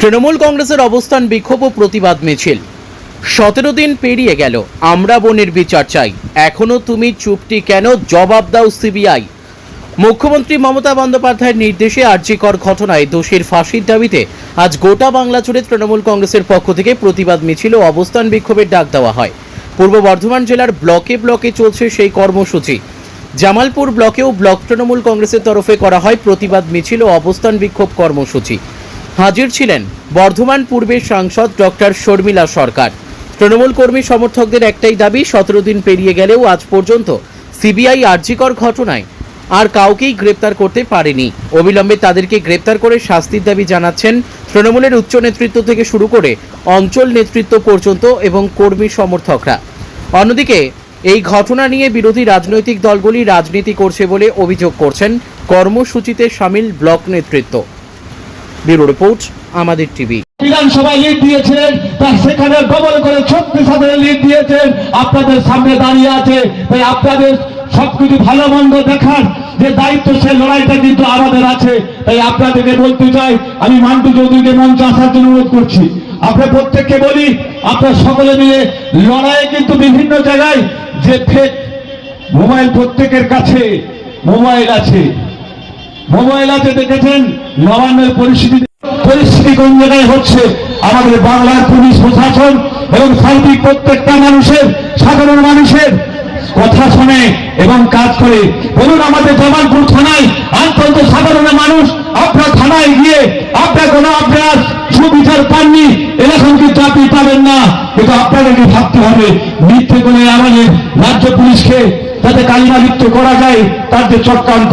তৃণমূল কংগ্রেসের অবস্থান বিক্ষোভ ও প্রতিবাদ মিছিল। সতেরো দিন পেরিয়ে গেল, আমরা বনের বিচার চাই। এখনও তুমি চুপটি কেন? জবাব দাও সিবিআই। মুখ্যমন্ত্রী মমতা বন্দ্যোপাধ্যায়ের নির্দেশে আর্যিকর ঘটনায় দোষীর ফাঁসির দাবিতে আজ গোটা বাংলা জুড়ে তৃণমূল কংগ্রেসের পক্ষ থেকে প্রতিবাদ মিছিল ও অবস্থান বিক্ষোভের ডাক দেওয়া হয়। পূর্ব বর্ধমান জেলার ব্লকে ব্লকে চলছে সেই কর্মসূচি। জামালপুর ব্লকেও ব্লক তৃণমূল কংগ্রেসের তরফে করা হয় প্রতিবাদ মিছিল ও অবস্থান বিক্ষোভ কর্মসূচি। হাজির ছিলেন বর্ধমান পূর্বের সাংসদ ডক্টর শর্মিলা সরকার। তৃণমূল কর্মী সমর্থকদের একটাই দাবি, সতেরো দিন পেরিয়ে গেলেও আজ পর্যন্ত সিবিআই আর্জিকর ঘটনায় আর কাউকেই গ্রেপ্তার করতে পারেনি। অবিলম্বে তাদেরকে গ্রেপ্তার করে শাস্তির দাবি জানাচ্ছেন তৃণমূলের উচ্চ নেতৃত্ব থেকে শুরু করে অঞ্চল নেতৃত্ব পর্যন্ত এবং কর্মী সমর্থকরা। অন্যদিকে, এই ঘটনা নিয়ে বিরোধী রাজনৈতিক দলগুলি রাজনীতি করছে বলে অভিযোগ করছেন কর্মসূচিতে সামিল ব্লক নেতৃত্ব। ব্যুরো রিপোর্ট, আমাদের টিভি। বিধানসভায় লিড দিয়েছিলেন তার সেখানে ডবল করে ছত্রিশ হাজারের লিড দিয়েছেন। আপনাদের সামনে দাঁড়িয়ে আছে, তাই আপনাদের সবকিছু ভালো মন্দ দেখার যে দায়িত্ব, সে লড়াইটা কিন্তু আমাদের আছে। তাই আপনাদেরকে বলতে চাই, আমি মান্টু চৌধুরীকে মঞ্চে আসার জন্য অনুরোধ করছি। আপনার প্রত্যেককে বলি, আপনার সকলে মিলে লড়াইয়ে কিন্তু বিভিন্ন জায়গায় যে ফেক মোবাইল প্রত্যেকের কাছে মোবাইল আছে। মোবাইল আছে দেখেছেন? নবান্নের পরিস্থিতি পরিস্থিতি কোন জায়গায় হচ্ছে? আমাদের বাংলার পুলিশ প্রশাসন এবং সার্বিক প্রত্যেকটা মানুষের, সাধারণ মানুষের কথা শুনে এবং কাজ করে। বলুন, আমাদের জামালপুর থানায় অন্তত সাধারণ মানুষ, আপনার থানায় গিয়ে আপনার কোনো আপনার সুবিচার পাননি, এরকম কিন্তু আপনি পাবেন না। কিন্তু আপনাদেরকে ভাবতে হবে, মিথ্যে করে আমাদের রাজ্য পুলিশকে যাতে কালিমালিপ্ত করা যায়, তার যে চক্রান্ত